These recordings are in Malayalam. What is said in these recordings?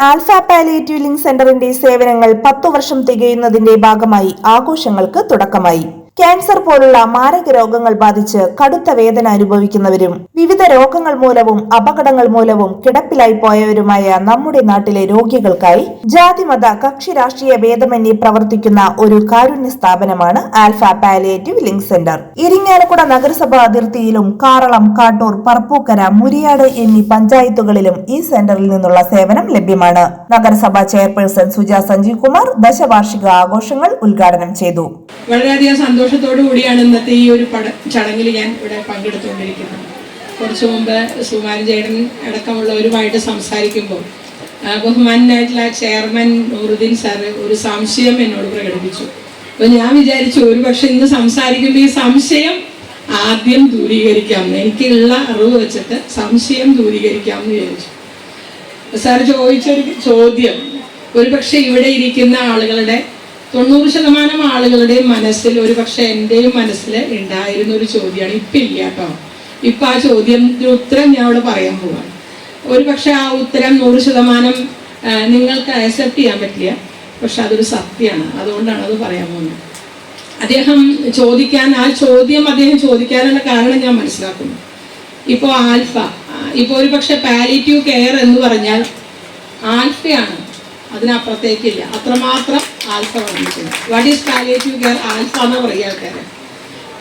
ആൽഫ പാലിയേറ്റീവ് ലിങ്ക് സെന്ററിന്റെ സേവനങ്ങൾ പത്തു വർഷം തികയുന്നതിന്റെ ഭാഗമായി ആഘോഷങ്ങൾക്ക് തുടക്കമായി. ക്യാൻസർ പോലുള്ള മാരക രോഗങ്ങൾ ബാധിച്ച് കടുത്ത വേദന അനുഭവിക്കുന്നവരും വിവിധ രോഗങ്ങൾ മൂലവും അപകടങ്ങൾ മൂലവും കിടപ്പിലായി പോയവരുമായ നമ്മുടെ നാട്ടിലെ രോഗികൾക്കായി ജാതിമത കക്ഷി രാഷ്ട്രീയ ഭേദമന്യേ പ്രവർത്തിക്കുന്ന ഒരു കാരുണ്യ സ്ഥാപനമാണ് Alpha palliative link centre. Irinjalakuda നഗരസഭാ അതിർത്തിയിലും കാറളം കാട്ടൂർ പറപ്പൂക്കര മുരിയാട് എന്നീ പഞ്ചായത്തുകളിലും ഈ സെന്ററിൽ നിന്നുള്ള സേവനം ലഭ്യമാണ്. നഗരസഭാ ചെയർപേഴ്സൺ സുജ സഞ്ജീവ് കുമാർ ദശവാർഷിക ആഘോഷങ്ങൾ ഉദ്ഘാടനം ചെയ്തു. വളരെയധികം സന്തോഷത്തോടു കൂടിയാണ് ഇന്നത്തെ ഈ ഒരു പട ചടങ്ങിൽ ഞാൻ ഇവിടെ പങ്കെടുത്തുകൊണ്ടിരിക്കുന്നത്. കുറച്ചു മുമ്പ് സുമാരൻ ചേട്ടൻ അടക്കമുള്ളവരുമായിട്ട് സംസാരിക്കുമ്പോൾ ബഹുമാനായിട്ടുള്ള ചെയർമാൻ നൂറുദ്ദീൻ സാറ് ഒരു സംശയം എന്നോട് പ്രകടിപ്പിച്ചു. അപ്പോൾ ഞാൻ വിചാരിച്ചു ഒരു പക്ഷെ ഇന്ന് സംസാരിക്കുമ്പോൾ ഈ സംശയം ആദ്യം ദൂരീകരിക്കാം എനിക്കുള്ള അറിവ് വെച്ചിട്ട് സംശയം ദൂരീകരിക്കാം എന്ന് വിചാരിച്ചു. സാർ ചോദിച്ചൊരു ചോദ്യം ഒരുപക്ഷെ ഇവിടെ ഇരിക്കുന്ന ആളുകളുടെ തൊണ്ണൂറ് ശതമാനം ആളുകളുടെയും മനസ്സിൽ ഒരു പക്ഷെ എന്റെയും മനസ്സിൽ ഉണ്ടായിരുന്ന ഒരു ചോദ്യമാണ് ഇപ്പം ഇല്ല കേട്ടോ ഇപ്പം ആ ചോദ്യത്തിന്റെ ഉത്തരം ഞാൻ അവിടെ പറയാൻ പോവാണ്. ഒരു പക്ഷെ ആ ഉത്തരം നൂറ് ശതമാനം നിങ്ങൾക്ക് അക്സെപ്റ്റ് ചെയ്യാൻ പറ്റില്ല. പക്ഷെ അതൊരു സത്യമാണ്. അതുകൊണ്ടാണ് അത് പറയാൻ പോകുന്നത്. അദ്ദേഹം ചോദിക്കാൻ ആ ചോദ്യം അദ്ദേഹം ചോദിക്കാനുള്ള കാരണം ഞാൻ മനസ്സിലാക്കുന്നു. ഇപ്പോൾ ആൽഫ ഇപ്പോൾ ഒരു പക്ഷെ പാലിറ്റീവ് കെയർ എന്ന് പറഞ്ഞാൽ ആൽഫയാണ്. അതിനപ്പുറത്തേക്കില്ല. അത്രമാത്രം ആൽഫ വന്നിട്ടുണ്ട് what is palliative care Alpha എന്ന് പറയുക ആൾക്കാർ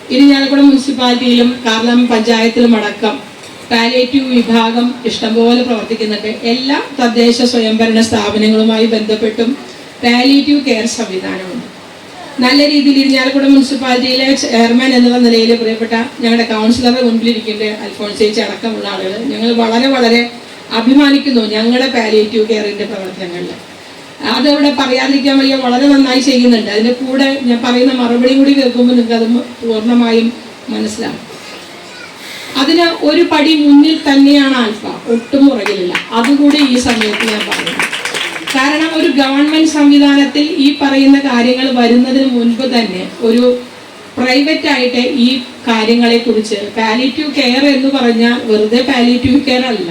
ഇരിഞ്ഞാലക്കുട മുനിസിപ്പാലിറ്റിയിലും കാർലം പഞ്ചായത്തിലും അടക്കം പാലിയേറ്റീവ് വിഭാഗം ഇഷ്ടംപോലെ പ്രവർത്തിക്കുന്നുണ്ട്. എല്ലാ തദ്ദേശ സ്വയംഭരണ സ്ഥാപനങ്ങളുമായി ബന്ധപ്പെട്ടും പാലിയേറ്റീവ് കെയർ സംവിധാനമുണ്ട്. നല്ല രീതിയിൽ ഇരിഞ്ഞാലക്കുട മുനിസിപ്പാലിറ്റിയിലെ ചെയർമാൻ എന്നുള്ള നിലയിൽ പ്രിയപ്പെട്ട ഞങ്ങളുടെ കൗൺസിലറുടെ മുൻപിലിരിക്കേണ്ട അൽഫോൺസ് ചേച്ചി അടക്കമുള്ള ആളുകൾ ഞങ്ങൾ വളരെ വളരെ അഭിമാനിക്കുന്നു ഞങ്ങളുടെ പാലിയേറ്റീവ് കെയറിന്റെ പ്രവർത്തനങ്ങളിൽ അതവിടെ പറയാതിരിക്കാൻ വയ്യ വളരെ നന്നായി ചെയ്യുന്നുണ്ട്. അതിന്റെ കൂടെ ഞാൻ പറയുന്ന മറുപടി കൂടി കേൾക്കുമ്പോൾ നിങ്ങൾക്ക് അത് പൂർണമായും മനസ്സിലാവും. അതിന് ഒരു പടി മുന്നിൽ തന്നെയാണ് ആൽഫ ഒട്ടും പുറകിലില്ല. അതുകൂടി ഈ സമയത്ത് ഞാൻ പറയുന്നു. കാരണം ഒരു ഗവൺമെന്റ് സംവിധാനത്തിൽ ഈ പറയുന്ന കാര്യങ്ങൾ വരുന്നതിന് മുൻപ് തന്നെ ഒരു പ്രൈവറ്റ് ആയിട്ട് ഈ കാര്യങ്ങളെ കുറിച്ച് പാലിറ്റീവ് കെയർ എന്ന് പറഞ്ഞാൽ വെറുതെ പാലിറ്റീവ് കെയർ അല്ല.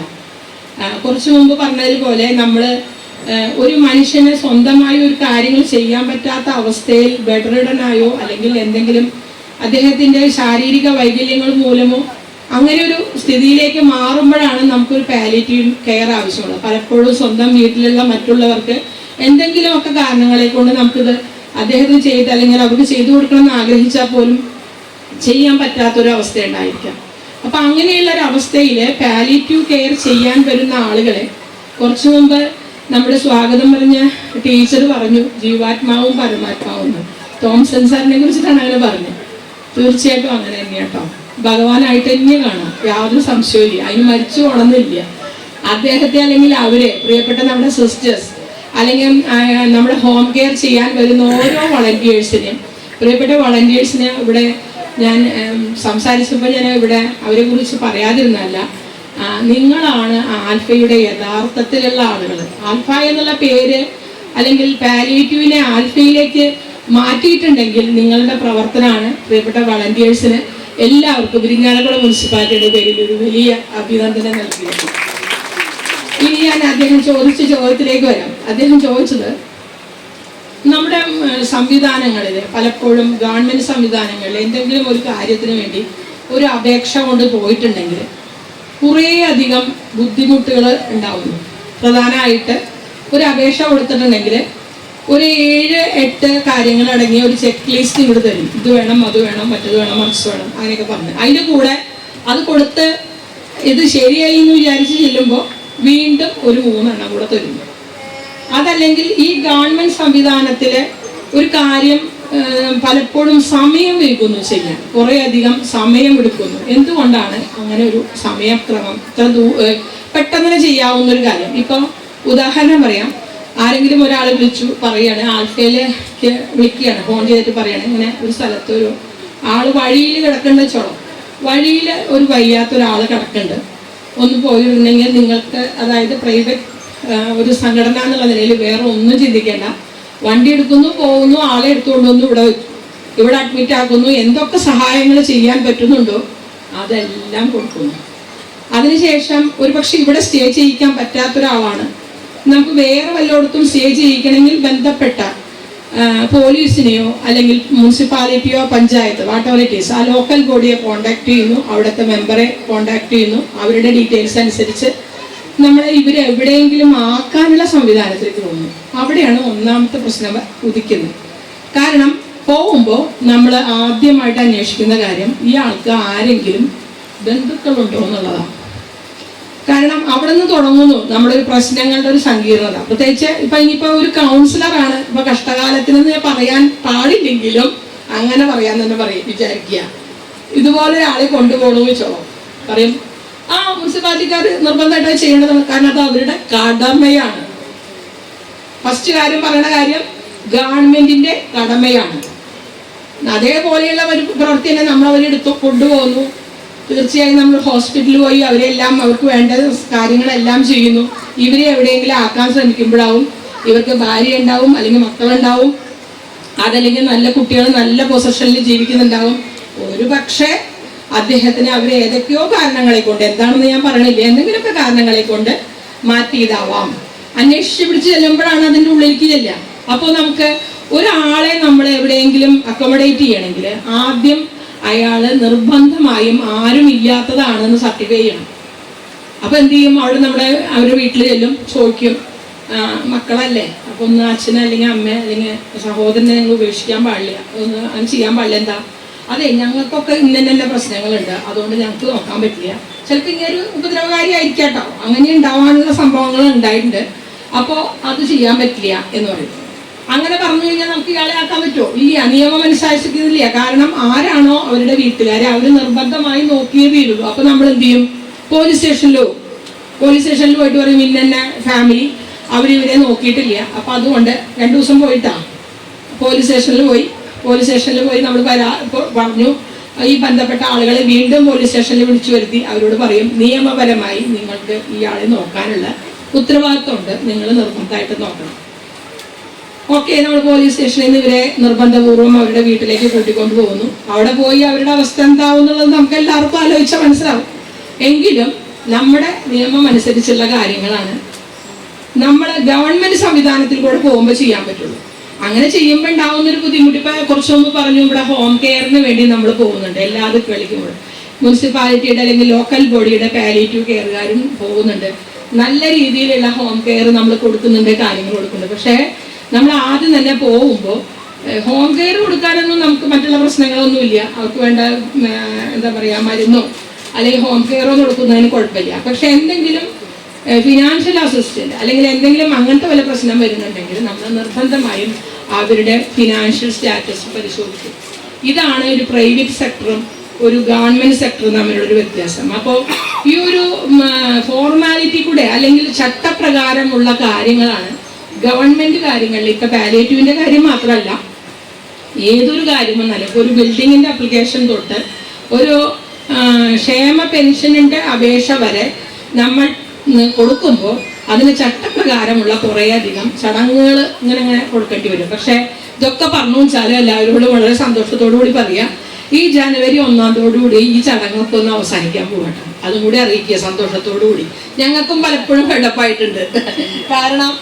കുറച്ചു മുമ്പ് പറഞ്ഞതുപോലെ നമ്മൾ ഒരു മനുഷ്യന് സ്വന്തമായി ഒരു കാര്യങ്ങൾ ചെയ്യാൻ പറ്റാത്ത അവസ്ഥയിൽ ബെഡറിഡനായോ അല്ലെങ്കിൽ എന്തെങ്കിലും അദ്ദേഹത്തിന്റെ ശാരീരിക വൈകല്യങ്ങൾ മൂലമോ അങ്ങനെ ഒരു സ്ഥിതിയിലേക്ക് മാറുമ്പോഴാണ് നമുക്കൊരു പാലിറ്റീവ് കെയർ ആവശ്യമുള്ളത്. പലപ്പോഴും സ്വന്തം വീട്ടിലുള്ള മറ്റുള്ളവർക്ക് എന്തെങ്കിലുമൊക്കെ കാരണങ്ങളെ കൊണ്ട് നമുക്കിത് അദ്ദേഹത്തിന് ചെയ്ത് അല്ലെങ്കിൽ അവർക്ക് ചെയ്തു കൊടുക്കണം എന്ന് ആഗ്രഹിച്ചാൽ പോലും ചെയ്യാൻ പറ്റാത്തൊരു അവസ്ഥ ഉണ്ടായിരിക്കാം. അപ്പം അങ്ങനെയുള്ള ഒരു പാലിറ്റീവ് കെയർ ചെയ്യാൻ വരുന്ന ആളുകളെ കുറച്ചു മുമ്പ് നമ്മുടെ സ്വാഗതം പറഞ്ഞ ടീച്ചർ പറഞ്ഞു ജീവാത്മാവും പരമാത്മാവും. തോംസൺ സാറിനെ കുറിച്ചിട്ടാണ് അങ്ങനെ പറഞ്ഞു തീർച്ചയായിട്ടും അങ്ങനെ തന്നെ കേട്ടോ ഭഗവാനായിട്ട് തന്നെ കാണാം. യാതൊരു സംശയവും അതിന് മരിച്ചു പോണമെന്നില്ല അദ്ദേഹത്തെ അല്ലെങ്കിൽ അവരെ പ്രിയപ്പെട്ട നമ്മുടെ സിസ്റ്റേഴ്സ് അല്ലെങ്കിൽ നമ്മുടെ ഹോം കെയർ ചെയ്യാൻ വരുന്ന ഓരോ വളണ്ടിയേഴ്സിനെയും പ്രിയപ്പെട്ട വളണ്ടിയേഴ്സിനെ ഇവിടെ ഞാൻ സംസാരിച്ചപ്പോൾ ഞാൻ ഇവിടെ അവരെ കുറിച്ച് പറയാതിരുന്നല്ല നിങ്ങളാണ് ആൽഫയുടെ യഥാർത്ഥത്തിലുള്ള ആളുകൾ. ആൽഫ എന്നുള്ള പേര് അല്ലെങ്കിൽ പാലിയേറ്റീവിനെ ആൽഫയിലേക്ക് മാറ്റിയിട്ടുണ്ടെങ്കിൽ നിങ്ങളുടെ പ്രവർത്തനമാണ് പ്രിയപ്പെട്ട വളണ്ടിയേഴ്സിന് എല്ലാവർക്കും ഇരിങ്ങാലക്കുട മുനിസിപ്പാലിറ്റിയുടെ പേരിൽ ഒരു വലിയ അഭിനന്ദനം നൽകിയിരുന്നു. ഇനി ഞാൻ അദ്ദേഹം ചോദിച്ച ചോദ്യത്തിലേക്ക് വരാം. അദ്ദേഹം ചോദിച്ചത് നമ്മുടെ സംവിധാനങ്ങളിൽ പലപ്പോഴും ഗവൺമെന്റ് സംവിധാനങ്ങളിൽ എന്തെങ്കിലും ഒരു കാര്യത്തിന് വേണ്ടി ഒരു അപേക്ഷ കൊണ്ട് പോയിട്ടുണ്ടെങ്കിൽ കുറേ അധികം ബുദ്ധിമുട്ടുകൾ ഉണ്ടാവുന്നു. പ്രധാനമായിട്ട് ഒരു അപേക്ഷ കൊടുത്തിട്ടുണ്ടെങ്കിൽ ഒരു ഏഴ് എട്ട് കാര്യങ്ങൾ അടങ്ങിയ ഒരു ചെക്ക് ലിസ്റ്റ് ഇങ്ങോട്ട് തരും. ഇത് വേണം അത് വേണം മറ്റത് വേണം മറിച്ച് വേണം അങ്ങനെയൊക്കെ പറഞ്ഞു. അതിന്റെ കൂടെ അത് കൊടുത്ത് ഇത് ശരിയായി എന്ന് വിചാരിച്ച് ചെല്ലുമ്പോൾ വീണ്ടും ഒരു മൂന്നെണ്ണം കൂടെ തരുന്നു. അതല്ലെങ്കിൽ ഈ ഗവൺമെന്റ് സംവിധാനത്തിലെ ഒരു കാര്യം പലപ്പോഴും സമയം വൈകുന്നു ചെയ്യാൻ. കുറേ അധികം സമയം എടുക്കുന്നു. എന്തുകൊണ്ടാണ് അങ്ങനെ ഒരു സമയക്രമം? ഇത്ര ദൂ പെട്ടെന്ന് ചെയ്യാവുന്ന ഒരു കാര്യം. ഇപ്പം ഉദാഹരണം പറയാം. ആരെങ്കിലും ഒരാൾ വിളിച്ചു പറയാണ് ആൽഫയിലേക്ക് വിളിക്കുകയാണ് ഫോൺ ചെയ്തിട്ട് പറയാണ് ഇങ്ങനെ ഒരു സ്ഥലത്ത് ഒരു ആൾ വഴിയിൽ കിടക്കേണ്ട ചോളം വഴിയിൽ ഒരു വയ്യാത്ത ഒരാൾ കിടക്കുന്നുണ്ട് ഒന്ന് പോയിരുന്നെങ്കിൽ നിങ്ങൾക്ക് അതായത് പ്രൈവറ്റ് ഒരു സംഘടന എന്നുള്ള നിലയിൽ വേറെ ഒന്നും ചിന്തിക്കേണ്ട. വണ്ടി എടുക്കുന്നു പോകുന്നു ആളെ എടുത്തുകൊണ്ട് വന്നു ഇവിടെ ഇവിടെ അഡ്മിറ്റ് ആക്കുന്നു. എന്തൊക്കെ സഹായങ്ങൾ ചെയ്യാൻ പറ്റുന്നുണ്ടോ അതെല്ലാം കൊടുക്കുന്നു. അതിനുശേഷം ഒരുപക്ഷെ ഇവിടെ സ്റ്റേ ചെയ്യിക്കാൻ പറ്റാത്തൊരാളാണ്. നമുക്ക് വേറെ വല്ലയിടത്തും സ്റ്റേ ചെയ്യിക്കണമെങ്കിൽ ബന്ധപ്പെട്ട പോലീസിനെയോ അല്ലെങ്കിൽ മുനിസിപ്പാലിറ്റിയോ പഞ്ചായത്ത് വാട്ട് ഇറ്റ് ഈസ് ആ ലോക്കൽ ബോഡിയെ കോണ്ടാക്ട് ചെയ്യുന്നു. അവിടുത്തെ മെമ്പറെ കോണ്ടാക്ട് ചെയ്യുന്നു. അവരുടെ ഡീറ്റെയിൽസ് അനുസരിച്ച് നമ്മളെ ഇവരെ എവിടെയെങ്കിലും ആക്കാനുള്ള സംവിധാനത്തിലേക്ക് പോകുന്നു. അവിടെയാണ് ഒന്നാമത്തെ പ്രശ്നം ഉദിക്കുന്നത്. കാരണം പോകുമ്പോൾ നമ്മൾ ആദ്യമായിട്ട് അന്വേഷിക്കുന്ന കാര്യം ഈ ആൾക്ക് ആരെങ്കിലും ബന്ധുക്കളുണ്ടോ എന്നുള്ളതാണ്. കാരണം അവിടെ നിന്ന് തുടങ്ങുന്നു. നമ്മുടെ ഒരു പ്രശ്നങ്ങളുടെ ഒരു സങ്കീർണത. പ്രത്യേകിച്ച് ഇപ്പൊ ഇനിയിപ്പോ ഒരു കൗൺസിലറാണ് ഇപ്പൊ കഷ്ടകാലത്തിനെന്ന് പറയാൻ പാടില്ലെങ്കിലും അങ്ങനെ പറയാൻ തന്നെ പറയും വിചാരിക്കുക. ഇതുപോലെ ഒരാളെ കൊണ്ടുപോകണമെന്ന് വെച്ചോളൂ പറയും ആ മുനിസിപ്പാലിറ്റിക്കാർ നിർബന്ധമായിട്ട് ചെയ്യേണ്ടത് കാരണം അത് അവരുടെ കടമയാണ്. ഫസ്റ്റ് കാര്യം പറയുന്ന കാര്യം ഗവൺമെന്റിന്റെ കടമയാണ്. അതേപോലെയുള്ള ഒരു പ്രവൃത്തി തന്നെ നമ്മൾ അവരെടുത്ത് കൊണ്ടുപോകുന്നു തീർച്ചയായും നമ്മൾ ഹോസ്പിറ്റലിൽ പോയി അവരെല്ലാം അവർക്ക് വേണ്ട കാര്യങ്ങളെല്ലാം ചെയ്യുന്നു. ഇവരെ എവിടെയെങ്കിലും ആക്കാൻ ശ്രമിക്കുമ്പോഴാവും ഇവർക്ക് ഭാര്യ ഉണ്ടാവും അല്ലെങ്കിൽ മക്കളുണ്ടാവും. അതല്ലെങ്കിൽ നല്ല കുട്ടികൾ നല്ല പൊസിഷനിൽ ജീവിക്കുന്നുണ്ടാവും. ഒരു പക്ഷേ അദ്ദേഹത്തിന് അവർ ഏതൊക്കെയോ കാരണങ്ങളെ കൊണ്ട് എന്താണെന്ന് ഞാൻ പറയണില്ല എന്തെങ്കിലുമൊക്കെ കാരണങ്ങളെ കൊണ്ട് മാറ്റിയതാവാം. അന്വേഷിച്ച് പിടിച്ച് ചെല്ലുമ്പോഴാണ് അതിന്റെ ഉള്ളിലേക്ക് ചെല്ലുക. അപ്പോൾ നമുക്ക് ഒരാളെ നമ്മൾ എവിടെയെങ്കിലും അക്കോമഡേറ്റ് ചെയ്യണമെങ്കിൽ ആദ്യം അയാൾ നിർബന്ധമായും ആരും ഇല്ലാത്തതാണെന്ന് സർട്ടിഫൈ ചെയ്യണം. അപ്പോൾ എന്ത് ചെയ്യും? അവൾ നമ്മുടെ അവരുടെ വീട്ടിൽ ചെല്ലും ചോദിക്കും മക്കളല്ലേ? അപ്പൊ ഒന്ന് അച്ഛനെ അല്ലെങ്കിൽ അമ്മ അല്ലെങ്കിൽ സഹോദരനെ നിങ്ങൾ ഉപേക്ഷിക്കാൻ പാടില്ല. ഒന്ന് അങ്ങനെ ചെയ്യാൻ പാടില്ല. എന്താ? അതെ ഞങ്ങൾക്കൊക്കെ ഇന്ന പ്രശ്നങ്ങളുണ്ട്. അതുകൊണ്ട് ഞങ്ങൾക്ക് നോക്കാൻ പറ്റില്ല. ചിലപ്പോൾ ഇങ്ങനെ ഒരു ഉപദ്രവകാരി ആയിരിക്കാം കേട്ടോ. അങ്ങനെ ഉണ്ടാവാനുള്ള സംഭവങ്ങൾ ഉണ്ടായിട്ടുണ്ട്. അപ്പോൾ അത് ചെയ്യാൻ പറ്റില്ല എന്ന് പറയും അങ്ങനെ പറഞ്ഞു കഴിഞ്ഞാൽ നമുക്ക് ഇയാളെ ആക്കാൻ പറ്റുമോ? ഇല്ല നിയമം അനുശാസിക്കുന്നില്ല. കാരണം ആരാണോ അവരുടെ വീട്ടുകാരെ? അവർ നിർബന്ധമായി നോക്കിയേ വീടുള്ളൂ അപ്പൊ നമ്മൾ എന്ത് ചെയ്യും? പോലീസ് സ്റ്റേഷനിലോ? പോലീസ് സ്റ്റേഷനിൽ പോയിട്ട് പറയും ഇന്ന ഫാമിലി അവരിവരെ നോക്കിയിട്ടില്ല. അപ്പൊ അതുകൊണ്ട് രണ്ടു ദിവസം പോയിട്ടാ. പോലീസ് സ്റ്റേഷനിൽ പോയി. പോലീസ് സ്റ്റേഷനിൽ പോയി നമ്മൾ പരാ പറഞ്ഞു ഈ ബന്ധപ്പെട്ട ആളുകളെ വീണ്ടും പോലീസ് സ്റ്റേഷനിൽ വിളിച്ചു വരുത്തി. അവരോട് പറയും നിയമപരമായി നിങ്ങൾക്ക് ഇയാളെ നോക്കാനുള്ള ഉത്തരവാദിത്വമുണ്ട് നിങ്ങൾ നിർബന്ധമായിട്ട് നോക്കണം. ഓക്കെ നമ്മൾ പോലീസ് സ്റ്റേഷനിൽ നിന്ന് ഇവരെ നിർബന്ധപൂർവം അവരുടെ വീട്ടിലേക്ക് കൂട്ടിക്കൊണ്ട് പോകുന്നു. അവിടെ പോയി അവരുടെ അവസ്ഥ എന്താവും എന്നുള്ളത് നമുക്ക് എല്ലാവർക്കും ആലോചിച്ചാൽ മനസ്സിലാവും. എങ്കിലും നമ്മുടെ നിയമം അനുസരിച്ചുള്ള കാര്യങ്ങളാണ്. നമ്മൾ ഗവൺമെന്റ് സംവിധാനത്തിൽ കൂടെ പോകുമ്പോൾ ചെയ്യാൻ പറ്റുള്ളൂ. അങ്ങനെ ചെയ്യുമ്പോൾ ഉണ്ടാവുന്ന ഒരു ബുദ്ധിമുട്ട് ഇപ്പൊ കുറച്ച് മുമ്പ് പറഞ്ഞു ഇവിടെ ഹോം കെയറിന് വേണ്ടി നമ്മൾ പോകുന്നുണ്ട്. എല്ലാ ദിക്കുകളിലും മുനിസിപ്പാലിറ്റിയുടെ അല്ലെങ്കിൽ ലോക്കൽ ബോഡിയുടെ പാലിറ്റീവ് കെയറുകാരും പോകുന്നുണ്ട്. നല്ല രീതിയിലുള്ള ഹോം കെയർ നമ്മൾ കൊടുക്കുന്നുണ്ട് കാര്യങ്ങൾ കൊടുക്കുന്നുണ്ട്. പക്ഷേ നമ്മൾ ആദ്യം തന്നെ പോകുമ്പോൾ ഹോം കെയർ കൊടുക്കാനൊന്നും നമുക്ക് മറ്റുള്ള പ്രശ്നങ്ങളൊന്നുമില്ല. അവർക്ക് വേണ്ട എന്താ പറയുക മരുന്നോ അല്ലെങ്കിൽ ഹോം കെയറോ കൊടുക്കുന്നതിന് കുഴപ്പമില്ല. പക്ഷെ എന്തെങ്കിലും ഫിനാൻഷ്യൽ അസിസ്റ്റന്റ് അല്ലെങ്കിൽ എന്തെങ്കിലും അങ്ങനത്തെ വല്ല പ്രശ്നം വരുന്നുണ്ടെങ്കിൽ നമ്മൾ നിർബന്ധമായും അവരുടെ ഫിനാൻഷ്യൽ സ്റ്റാറ്റസ് പരിശോധിക്കും. ഇതാണ് ഒരു പ്രൈവറ്റ് സെക്ടറും ഒരു ഗവൺമെന്റ് സെക്ടറും തമ്മിലുള്ളൊരു വ്യത്യാസം. അപ്പോൾ ഈ ഒരു ഫോർമാലിറ്റി കൂടെ അല്ലെങ്കിൽ ചട്ടപ്രകാരമുള്ള കാര്യങ്ങളാണ് ഗവൺമെന്റ് കാര്യങ്ങളിൽ ഇപ്പൊ പാലിയേറ്റീവിന്റെ കാര്യം മാത്രമല്ല ഏതൊരു കാര്യം വന്നാലും ഇപ്പോൾ ഒരു ബിൽഡിങ്ങിന്റെ അപ്ലിക്കേഷൻ തൊട്ട് ഒരു ക്ഷേമ പെൻഷനിന്റെ അപേക്ഷ വരെ നമ്മൾ കൊടുക്കുമ്പോൾ അതിന് ചട്ടപ്രകാരമുള്ള കുറേയധികം ചടങ്ങുകൾ ഇങ്ങനെ ഇങ്ങനെ കൊടുക്കേണ്ടി വരും. പക്ഷേ ഇതൊക്കെ പറഞ്ഞു വെച്ചാൽ എല്ലാവരോടും വളരെ സന്തോഷത്തോടു കൂടി പറയാം. ഈ ജനുവരി ഒന്നാമതോടുകൂടി ഈ ചടങ്ങൊക്കെ ഒന്ന് അവസാനിക്കാൻ പോകട്ടെ അതും കൂടി അറിയിക്കുക സന്തോഷത്തോടു കൂടി ഞങ്ങൾക്കും പലപ്പോഴും വെള്ളപ്പായിട്ടുണ്ട് കാരണം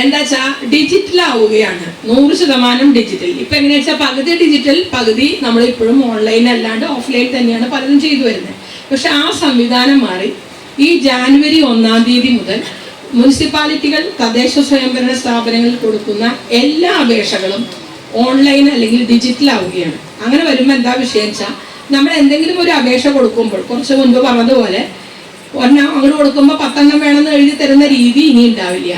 എന്താ വെച്ചാ ഡിജിറ്റൽ ആവുകയാണ്. നൂറ് ശതമാനം ഡിജിറ്റൽ ഇപ്പൊ എങ്ങനെയാ വെച്ചാൽ പകുതി ഡിജിറ്റൽ പകുതി നമ്മൾ ഇപ്പോഴും ഓൺലൈൻ അല്ലാണ്ട് ഓഫ്ലൈൻ തന്നെയാണ് പലതും ചെയ്തു വരുന്നത്. പക്ഷെ ആ സംവിധാനം മാറി. ഈ ജാനുവരി ഒന്നാം തീയതി മുതൽ മുനിസിപ്പാലിറ്റികൾ തദ്ദേശ സ്വയംഭരണ സ്ഥാപനങ്ങളിൽ കൊടുക്കുന്ന എല്ലാ അപേക്ഷകളും ഓൺലൈൻ അല്ലെങ്കിൽ ഡിജിറ്റൽ ആവുകയാണ്. അങ്ങനെ വരുമ്പോൾ എന്താ വിഷയം വെച്ചാൽ നമ്മൾ എന്തെങ്കിലും ഒരു അപേക്ഷ കൊടുക്കുമ്പോൾ കുറച്ച് മുൻപ് പറഞ്ഞതുപോലെ ഒരെണ്ണം അങ്ങോട്ട് കൊടുക്കുമ്പോൾ പത്തെണ്ണം വേണമെന്ന് എഴുതി തരുന്ന രീതി ഇനി ഉണ്ടാവില്ല.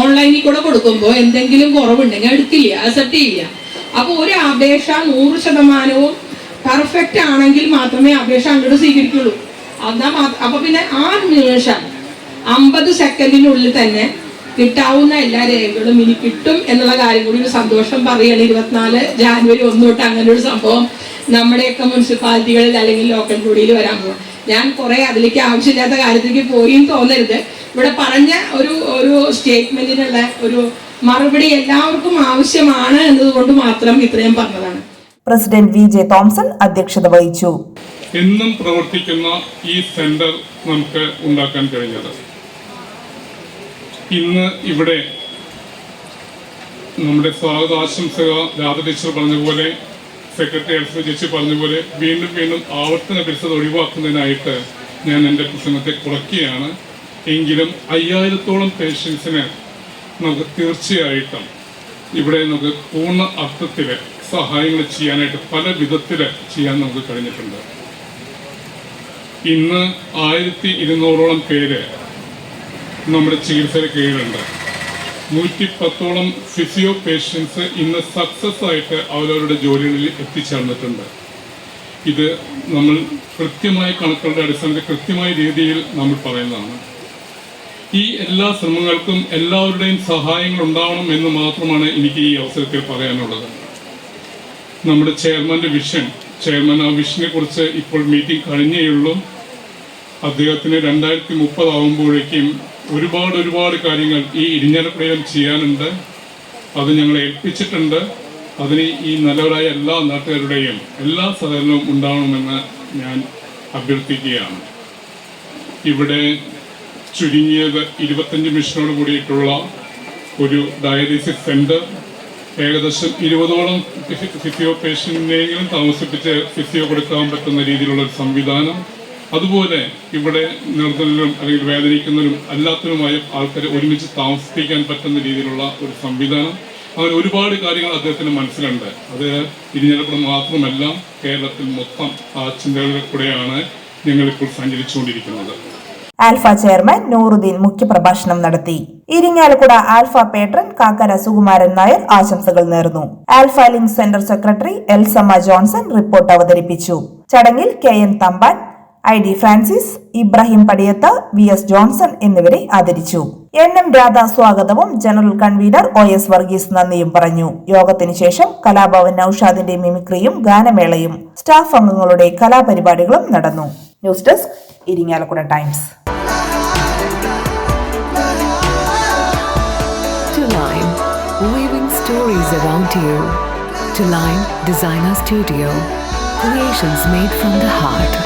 ഓൺലൈനിൽ കൂടെ കൊടുക്കുമ്പോൾ എന്തെങ്കിലും കുറവുണ്ടെങ്കിൽ എടുക്കില്ല അക്സെപ്റ്റ് ചെയ്യില്ല. അപ്പോൾ ഒരു അപേക്ഷ നൂറ് ശതമാനവും പെർഫെക്റ്റ് ആണെങ്കിൽ മാത്രമേ അപേക്ഷ അങ്ങോട്ട് സ്വീകരിക്കുള്ളൂ. അതാ അപ്പൊ പിന്നെ ആ നിമിഷം അമ്പത് സെക്കൻഡിനുള്ളിൽ തന്നെ കിട്ടാവുന്ന എല്ലാ രേഖകളും ഇനി കിട്ടും എന്നുള്ള കാര്യം കൂടി ഒരു സന്തോഷം പറയുകയാണ് ഇരുപത്തിനാല് ജാനുവരി ഒന്ന് തൊട്ട് അങ്ങനെ ഒരു സംഭവം നമ്മുടെയൊക്കെ മുനിസിപ്പാലിറ്റികളിൽ അല്ലെങ്കിൽ ലോക്കൽ ബോഡിയിൽ വരാൻ പോകും. ഞാൻ കുറെ അതിലേക്ക് ആവശ്യമില്ലാത്ത കാര്യത്തിലേക്ക് പോയി തോന്നരുത്. ഇവിടെ പറഞ്ഞ ഒരു ഒരു സ്റ്റേറ്റ്മെന്റിനുള്ള ഒരു മറുപടി എല്ലാവർക്കും ആവശ്യമാണ് എന്നതുകൊണ്ട് മാത്രം ഇത്രയും പറഞ്ഞതാണ്. പ്രസിഡന്റ് വി ജെ തോംസൺ അധ്യക്ഷത വഹിച്ചു. എന്നും പ്രവർത്തിക്കുന്ന ഈ സെന്റർ നമുക്ക് ഉണ്ടാക്കാൻ കഴിഞ്ഞത്. ഇന്ന് ഇവിടെ നമ്മുടെ സ്വാഗതാശംസക രാധ ടീച്ചർ പറഞ്ഞ പോലെ സെക്രട്ടറി എൽസ ചേച്ചി പറഞ്ഞ പോലെ വീണ്ടും വീണ്ടും ആവർത്തന പരിസരം ഒഴിവാക്കുന്നതിനായിട്ട് ഞാൻ എന്റെ പ്രസംഗത്തെ കുറയ്ക്കുകയാണ്. എങ്കിലും അയ്യായിരത്തോളം പേഷ്യൻസിന് നമുക്ക് തീർച്ചയായിട്ടും ഇവിടെ നമുക്ക് പൂർണ അർത്ഥത്തിൽ സഹായങ്ങൾ ചെയ്യാനായിട്ട് പല വിധത്തിൽ ചെയ്യാൻ നമുക്ക് കഴിഞ്ഞിട്ടുണ്ട്. ഇന്ന് ആയിരത്തി ഇരുന്നൂറോളം പേര് നമ്മുടെ ചികിത്സയുടെ കീഴിലുണ്ട്. നൂറ്റി പത്തോളം ഫിസിയോ പേഷ്യൻസ് ഇന്ന് സക്സസ് ആയിട്ട് അവരവരുടെ ജോലികളിൽ എത്തിച്ചേർന്നിട്ടുണ്ട്. ഇത് നമ്മൾ കൃത്യമായ കണക്കുകളുടെ അടിസ്ഥാനത്തിൽ കൃത്യമായ രീതിയിൽ നമ്മൾ പറയുന്നതാണ്. ഈ എല്ലാ ശ്രമങ്ങൾക്കും എല്ലാവരുടെയും സഹായങ്ങൾ ഉണ്ടാവണം എന്ന് മാത്രമാണ് എനിക്ക് ഈ അവസരത്തിൽ പറയാനുള്ളത്. നമ്മുടെ ചെയർമാന്റെ വിഷൻ ചെയർമാൻ ആ വിഷനെ കുറിച്ച് ഇപ്പോൾ മീറ്റിംഗ് കഴിഞ്ഞേയുള്ളൂ അദ്ദേഹത്തിന് രണ്ടായിരത്തി മുപ്പതാവുമ്പോഴേക്കും ഒരുപാട് ഒരുപാട് കാര്യങ്ങൾ ഈ ഇരിഞ്ഞാലക്കുടയിലും ചെയ്യാനുണ്ട്. അത് ഞങ്ങളെ ഏൽപ്പിച്ചിട്ടുണ്ട്. അതിന് ഈ നല്ലവരായ എല്ലാ നാട്ടുകാരുടെയും എല്ലാ സഹകരണവും ഉണ്ടാവണമെന്ന് ഞാൻ അഭ്യർത്ഥിക്കുകയാണ്. ഇവിടെ ചുരുങ്ങിയത് ഇരുപത്തഞ്ച് മിഷനോട് കൂടിയിട്ടുള്ള ഒരു ഡയാലിസിസ് സെന്റർ. ഏകദേശം ഇരുപതോളം ഫിസി- ഫിസിയോ പേഷ്യന്റിനെങ്കിലും താമസിപ്പിച്ച് ഫിസിയോ കൊടുക്കാൻ പറ്റുന്ന രീതിയിലുള്ള ഒരു സംവിധാനം. അതുപോലെ ഇവിടെ നിർദ്ധനരും അല്ലെങ്കിൽ വേദനിക്കുന്നവരും അല്ലാത്തവരുമായ ആൾക്കാരെ ഒരുമിച്ച് താമസിപ്പിക്കാൻ പറ്റുന്ന രീതിയിലുള്ള ഒരു സംവിധാനം. അങ്ങനെ ഒരുപാട് കാര്യങ്ങൾ അദ്ദേഹത്തിന് മനസ്സിലുണ്ട്. അത് ഇരിഞ്ഞാലക്കുട മാത്രമല്ല കേരളത്തിൽ മൊത്തം ആ ചിന്തകളിൽ കൂടെയാണ് ഞങ്ങളിപ്പോൾ സഞ്ചരിച്ചുകൊണ്ടിരിക്കുന്നത്. ആൽഫ ചെയർമാൻ നൂറുദ്ദീൻ മുഖ്യപ്രഭാഷണം നടത്തി. ഇരിങ്ങാലക്കുട ആൽഫ പേട്രൻ കാക്കര സുകുമാരൻ നായർ ആശംസകൾ നേർന്നു. Alpha link centre secretary Elsamma Johnson report അവതരിപ്പിച്ചു. ചടങ്ങിൽ K N Thampan I D Francis Ibrahim Padiyath V S Johnson എന്നിവരെ ആദരിച്ചു. എൻ എം രാധ സ്വാഗതവും general convener O S Varghese നന്ദിയും പറഞ്ഞു. യോഗത്തിന് ശേഷം കലാഭവൻ നൌഷാദിന്റെ മിമിക്രിയും ഗാനമേളയും സ്റ്റാഫ് അംഗങ്ങളുടെ കലാപരിപാടികളും നടന്നു. News desk Irinjalakuda Times. Designer Studio, creations made from the heart.